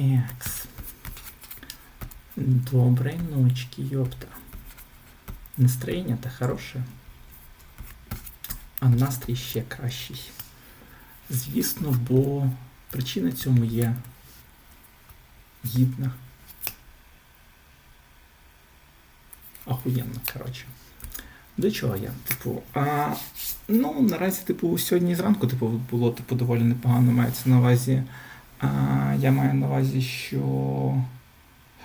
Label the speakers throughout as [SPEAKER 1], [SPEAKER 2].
[SPEAKER 1] Такс. Доброй ночки, ёпта. Настроєння-то хороше. А настрій ще кращий. Звісно, бо причина цьому є гідна. Охуєнно, коротше. До чого я? Типу, а, ну, наразі, типу, сьогодні зранку, типу, було типу, доволі непогано мається на увазі. Я маю на увазі, що.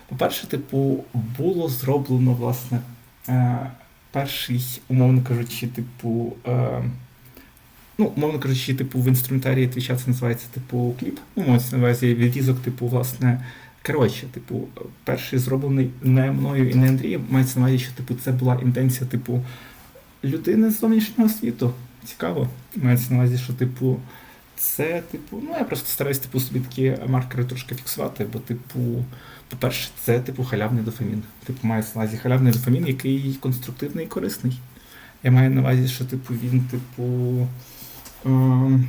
[SPEAKER 1] По-перше, типу, було зроблено, власне, е, перший, умовно кажучи, типу. Е, ну, умовно кажучи, типу, в інструментарії твіча це називається, типу, кліп. Ну, мається на увазі відрізок, типу, власне. Коротше, типу, перший зроблений не мною і не Андрієм, мається на увазі, що типу, це була інтенція, типу, людини з зовнішнього світу. Цікаво. Мається на увазі, що, типу, це, типу, ну я просто стараюсь типу, собі такі маркери трошки фіксувати, бо, типу, по-перше, це типу халявний дофамін. Типу, мається на увазі халявний дофамін, який конструктивний і корисний. Я маю на увазі, що типу, він, типу. Ем...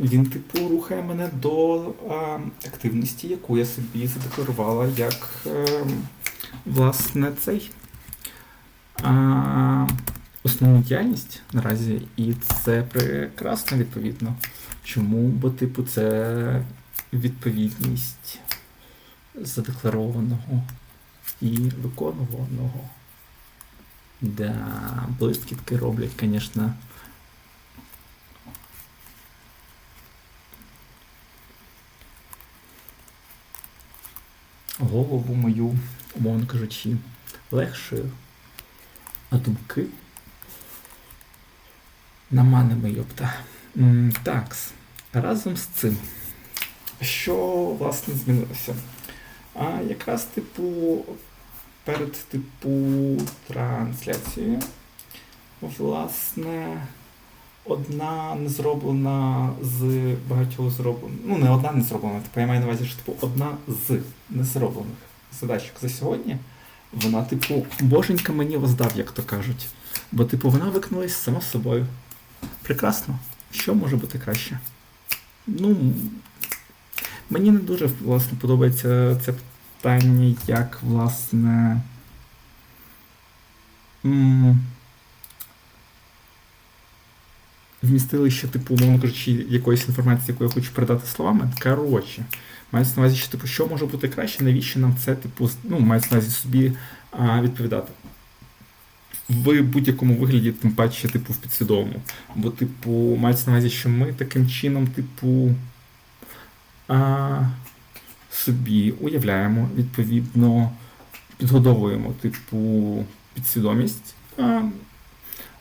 [SPEAKER 1] Він, типу, рухає мене до а, активності, яку я собі задекларувала як е, власне цей а, основну діяльність наразі. І це прекрасно відповідно. Чому? Бо, типу, це відповідність задекларованого і виконуваного. Да, блискітки роблять, звісно. голову мою, умовно кажучи, легшою, а думки на мене йопта. Такс. Разом з цим, що власне змінилося? А якраз, типу, перед типу трансляцією, власне, одна не зроблена з багатьох зроблених. Ну, не одна не зроблена, типу, я маю на увазі, що типу, одна з незроблених задачок за сьогодні. Вона, типу, боженька мені воздав, як то кажуть. Бо, типу, вона викнулась сама собою. Прекрасно. Що може бути краще? Ну, мені не дуже власне подобається це питання, як, власне. М вмістилище, типу, умовно кажучи, якоїсь інформації, яку я хочу передати словами. Коротше, мається на увазі, що типу, що може бути краще, навіщо нам це, типу, ну, мається на увазі собі а, відповідати. В будь-якому вигляді, тим паче, типу, в підсвідомому. Бо, типу, мається на увазі, що ми таким чином, типу, а, собі уявляємо, відповідно, підгодовуємо, типу, підсвідомість. А,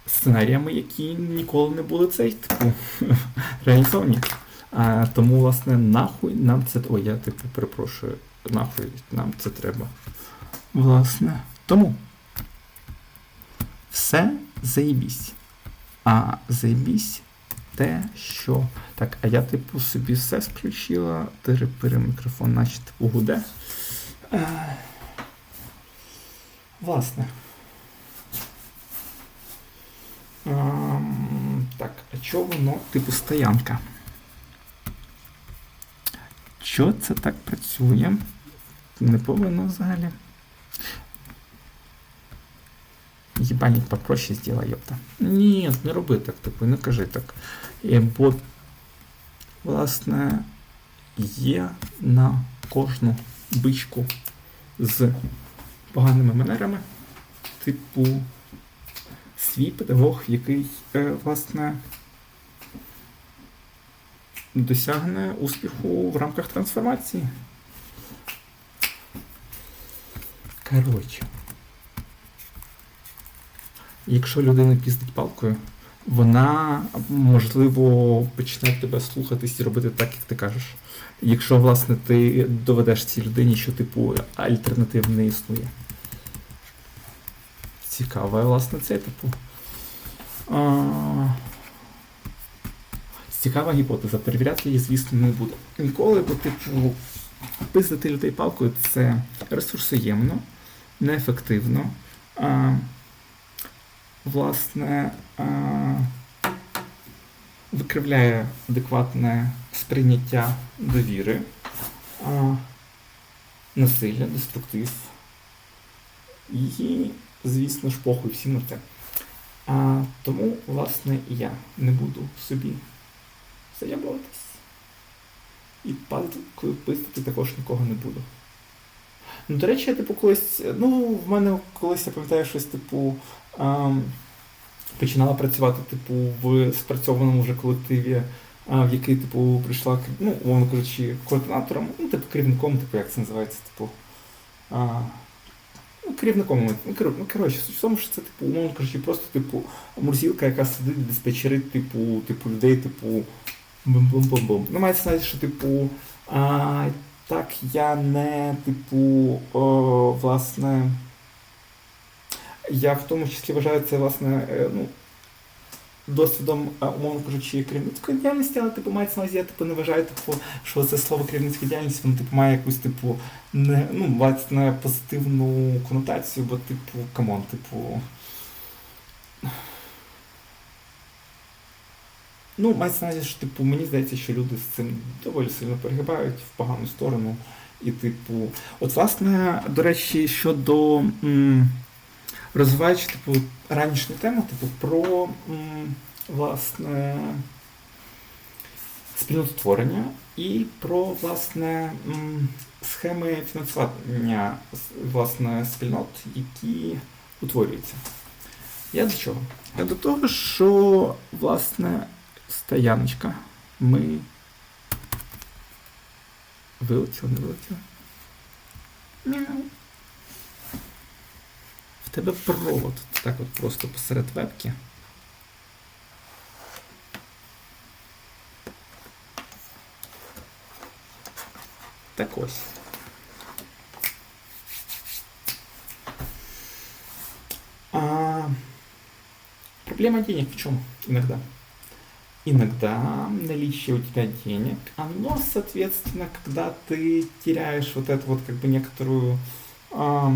[SPEAKER 1] сценаріями, які ніколи не були цей типу реалізовані. А, Тому, власне, нахуй нам це. Ой, я типу перепрошую, нахуй нам це треба. Власне. Тому все заєбісь. А заєбісь те, що. Так, а я, типу, собі все включила, тири мікрофон, наче типу гуде. А... Власне. Так, а чого воно типу стоянка? Що це так працює? Не повинно взагалі. Єбанік попроще зробила, йопта. Ні, не роби так, типу, не кажи так. Бо, власне, є на кожну бичку з поганими манерами, типу свій педагог, який, е, власне, досягне успіху в рамках трансформації. Коротше. Якщо людина піздить палкою, вона, можливо, почне тебе слухатись і робити так, як ти кажеш. Якщо, власне, ти доведеш цій людині, що, типу, альтернатив не існує. Цікава, власне, це типу. А... Цікава гіпотеза. Перевіряти її, звісно, не буду. Ніколи, бо, типу, пиздити людей палкою це ресурсоємно, неефективно. А, Власне. Викривляє адекватне сприйняття довіри, насилля, деструктив. І, звісно ж, похуй всім на це. А, Тому, власне, я не буду собі заявлюватись. І пистити також нікого не буду. Ну, До речі, я типу колись, ну, в мене колись я пам'ятаю щось, типу, ем, починала працювати, типу, в спрацьованому вже колективі, а, в який, типу, прийшла, ну, умовно кажучи, координатором, ну, типу, керівником, типу, як це називається, типу. А, Ну, керівником, ну, ну коротше, суть в тому, що це, типу, умовно кажучи, просто, типу, мурзілка, яка сидить, диспетчерить, типу, типу, людей, типу, бум-бум-бум-бум. Ну, мається на що, типу, а, так, я не, типу, о, власне, я в тому числі вважаю це, власне, е, ну, досвідом, умовно кажучи, керівницької діяльності, але типу мається на увазі, я типу не вважаю, типу, що це слово керівницька діяльність, воно типу має якусь типу не ну, власне позитивну конотацію, бо типу, камон, типу. Ну, мається на увазі, що типу, мені здається, що люди з цим доволі сильно перегибають в погану сторону. І, типу, от, власне, до речі, щодо. М розвиваючи типу, ранішню тему, типу, про власне спільнотворення і про власне схеми фінансування власне, спільнот, які утворюються. Я до чого? Я до того, що власне стояночка ми вилетіли, не вилетіли. Мяу тебе провод так от просто посеред вебки. Так ось. А, проблема денег в чем иногда? Иногда наличие у тебя денег, оно, соответственно, когда ты теряешь вот эту вот как бы некоторую а,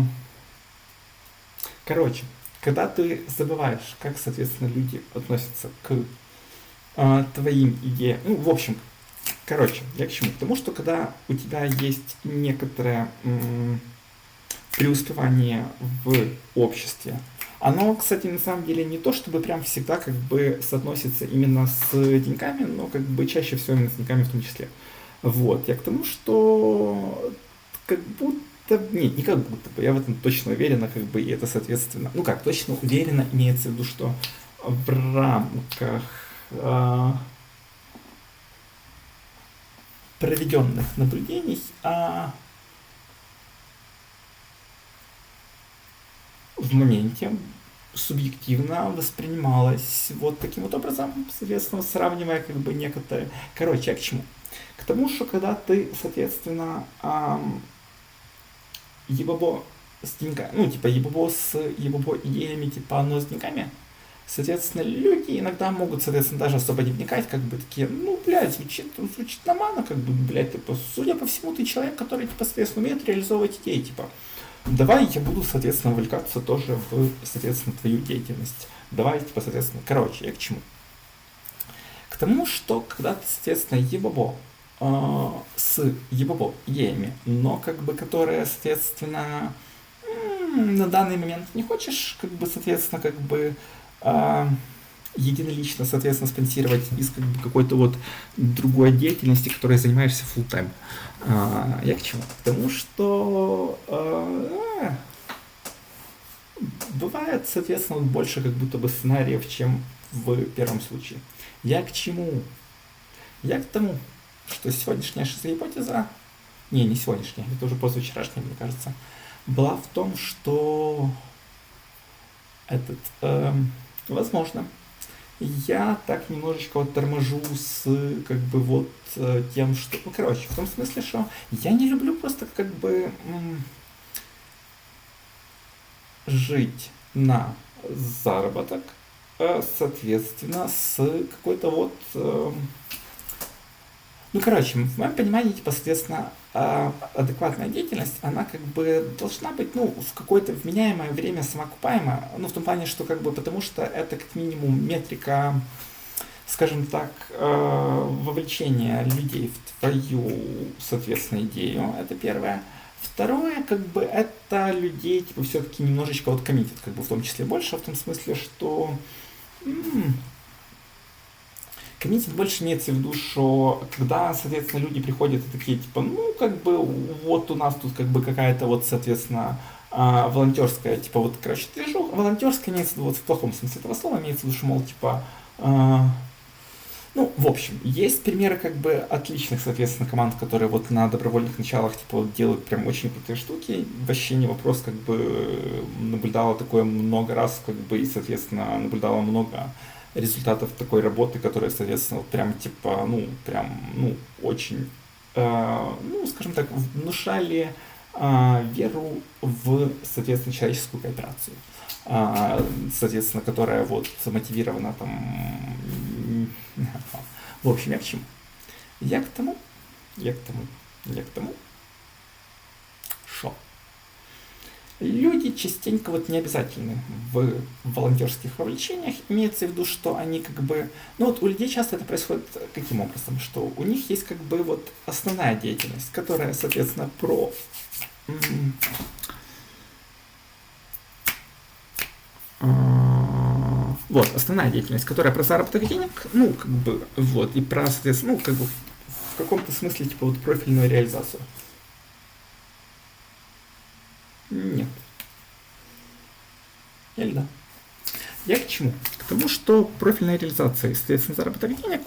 [SPEAKER 1] Короче, когда ты забываешь, как, соответственно, люди относятся к э, твоим идеям, ну, в общем, короче, я к чему? Потому что когда у тебя есть некоторое м- преуспевание в обществе, оно, кстати, на самом деле не то, чтобы прям всегда как бы соотносится именно с деньгами, но как бы чаще всего именно с деньгами в том числе. Вот, я к тому, что как будто нет, не как будто бы, я в этом точно уверена, как бы, и это, соответственно, ну как, точно уверена, имеется в виду, что в рамках э, проведенных наблюдений а, в моменте субъективно воспринималось вот таким вот образом, соответственно, сравнивая как бы некоторые... Короче, а к чему? К тому, что когда ты, соответственно, эм, ебобо с деньгами, ну, типа ебобо с ебобо идеями, типа оно с деньгами, соответственно, люди иногда могут, соответственно, даже особо не вникать, как бы такие, ну, блядь, звучит, звучит нормально, как бы, блядь, типа, судя по всему, ты человек, который, типа, соответственно, умеет реализовывать идеи, типа, давай я буду, соответственно, увлекаться тоже в, соответственно, твою деятельность. Давай, типа, соответственно, короче, я к чему? К тому, что когда ты, соответственно, ебобо э, с ебобо идеями, но как бы которые, соответственно, на данный момент не хочешь, как бы, соответственно, как бы э, единолично, соответственно, спонсировать из как бы, какой-то вот другой деятельности, которой занимаешься full time. А, я к чему? К тому, что а, бывает, соответственно, больше как будто бы сценариев, чем в первом случае. Я к чему? Я к тому, что сегодняшняя шизогипотеза, не, не сегодняшняя, это уже позавчерашняя, мне кажется, была в том, что этот, э, возможно, я так немножечко вот торможу с как бы вот э, тем, что, ну, короче, в том смысле, что я не люблю просто как бы жить на заработок, э, соответственно, с какой-то вот э, ну, короче, в моем понимании, типа, соответственно, а, адекватная деятельность, она как бы должна быть, ну, в какое-то вменяемое время самоокупаемая, ну, в том плане, что как бы, потому что это как минимум метрика скажем так, э, вовлечение людей в твою, соответственно, идею. Это первое. Второе, как бы, это людей, типа, все-таки немножечко вот коммитит, как бы, в том числе больше, в том смысле, что м, коммитит больше имеется в виду, что когда, соответственно, люди приходят и такие, типа, ну, как бы, вот у нас тут, как бы, какая-то вот, соответственно, а, волонтерская, типа, вот, короче, движуха, волонтерская имеется в виду, вот, в плохом смысле этого слова, имеется в виду, что, мол, типа, а, ну, в общем, есть примеры как бы отличных, соответственно, команд, которые вот на добровольных началах типа вот делают прям очень крутые штуки. Вообще не вопрос, как бы наблюдала такое много раз, как бы и, соответственно, наблюдала много результатов такой работы, которые, соответственно, вот прям типа, ну, прям, ну, очень, э, ну, скажем так, внушали э, веру в, соответственно, человеческую кооперацию. А, соответственно, которая вот мотивирована там... В общем, я к чему? Я к тому, я к тому, я к тому, что люди частенько вот не обязательны в волонтерских вовлечениях. Имеется в виду, что они как бы... Ну вот у людей часто это происходит каким образом? Что у них есть как бы вот основная деятельность, которая, соответственно, про А, вот, основная деятельность, которая про заработок денег, ну, как бы, вот, и про, соответственно, ну, как бы, в каком-то смысле, типа, вот, профильную реализацию. Нет. Или да? Я к чему? К тому, что профильная реализация, соответственно, заработок денег